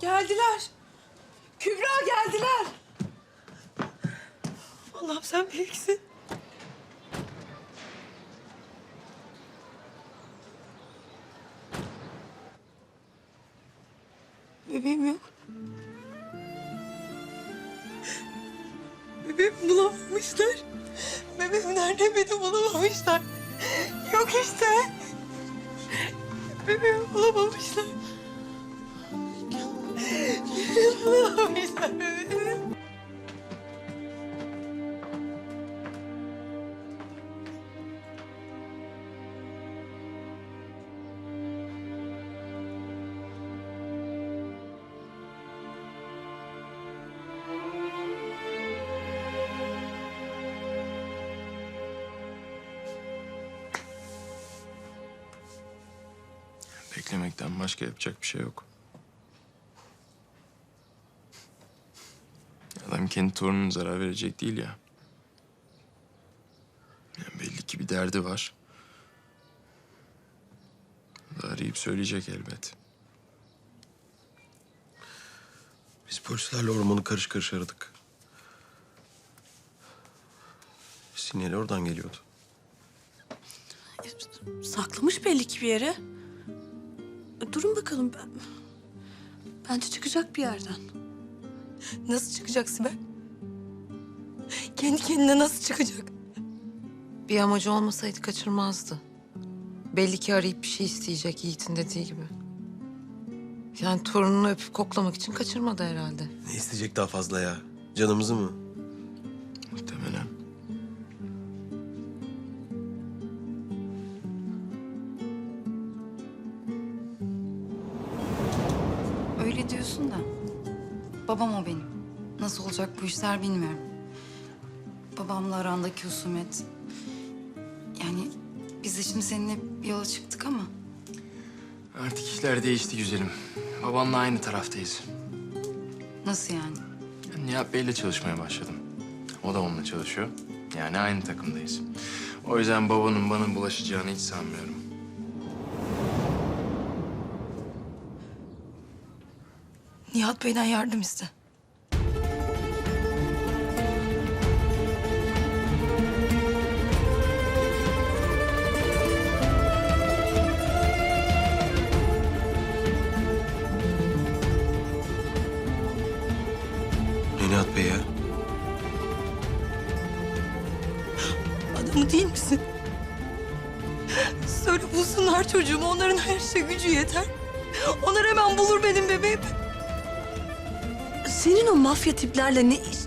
Geldiler. Kübra geldiler. Allah'ım sen büyüksün. Bebeğim yok. Bebeğimi bulamamışlar. Bebeğim nerede beni bulamamışlar. Yok işte. Bebeğimi bulamamışlar. Bebeğimi Beklemekten başka yapacak bir şey yok. Adam kendi torununa zarar verecek değil ya. Yani belli ki bir derdi var. O da arayıp söyleyecek elbet. Biz polislerle ormanı karış karış aradık. Sinyali oradan geliyordu. Saklamış belli ki bir yere. Durun bakalım ben. Bence çıkacak bir yerden. Nasıl çıkacak Sibel? Kendi kendine nasıl çıkacak? Bir amacı olmasaydı kaçırmazdı. Belli ki arayıp bir şey isteyecek Yiğit'in dediği gibi. Yani torununu öpüp koklamak için kaçırmadı herhalde. Ne isteyecek daha fazla ya? Canımızı mı? Öyle diyorsun da babam o benim. Nasıl olacak bu işler bilmiyorum. Babamla arandaki husumet. Yani biz de şimdi seninle bir yola çıktık ama Artık işler değişti güzelim. Babanla aynı taraftayız. nasıl yani? Ben Nihat Bey'le çalışmaya başladım. O da onunla çalışıyor. Yani aynı takımdayız. O yüzden babanın bana bulaşacağını hiç sanmıyorum. Nihat Bey'den yardım iste. Nihat Bey ya? Adamı değil misin? Söyle bulsunlar çocuğumu. Onların her şey gücü yeter. Onlar hemen bulur benim bebeğimi. Senin o mafya tiplerle ne iş?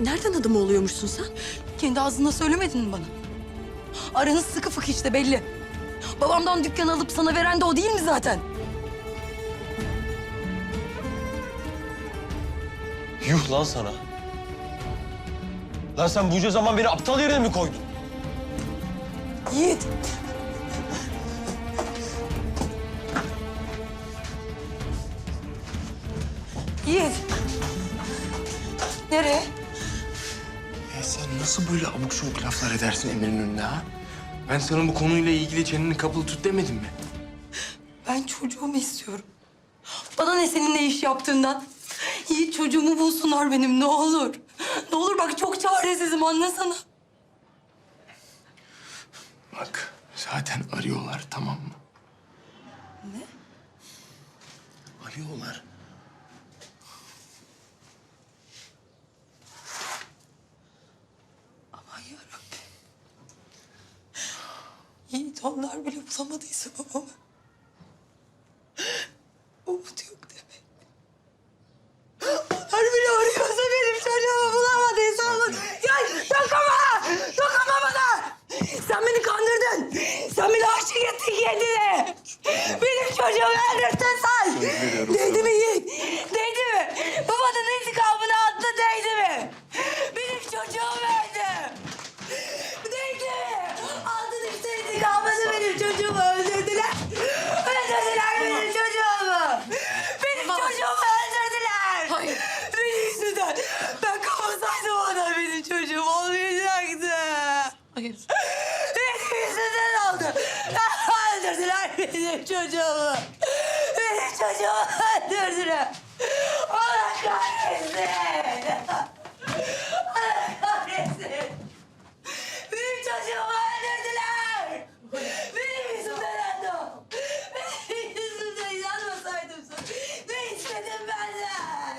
Nereden adam oluyormuşsun sen? Kendi ağzında söylemedin mi bana? Aranız sıkı fıkı işte belli. Babamdan dükkan alıp sana veren de o değil mi zaten? Yuh lan sana. Lan sen bunca zaman beni aptal yerine mi koydun? Yiğit. Yiğit. Nereye? E sen nasıl böyle abuk sabuk laflar edersin Emir'in önünde ha? Ben sana bu konuyla ilgili çeneni kapalı tut demedim mi? Ben çocuğumu istiyorum. Bana ne senin ne iş yaptığından. Yiğit çocuğumu bulsunlar benim ne olur. Ne olur bak çok çaresizim anlasana. Bak zaten arıyorlar tamam mı? Ne? Arıyorlar. Yiğit onlar bile bulamadıysa babamı. Umut yok demek. Onlar bile arıyorsa benim çocuğumu bulamadıysa umut... Ya dokunma! Dokunma bana! Sen beni kandırdın. Sen beni aşık ettin kendine. Benim çocuğumu öldürdün sen. Değdi mi Hayır. Benim yüzümden oldu. Öldürdüler benim çocuğumu. Benim çocuğumu öldürdüler. Allah kahretsin. Allah kahretsin. Benim çocuğumu öldürdüler. Benim yüzümden öldü. o. Benim yüzümden yanmasaydım sana. Ne istedin benden?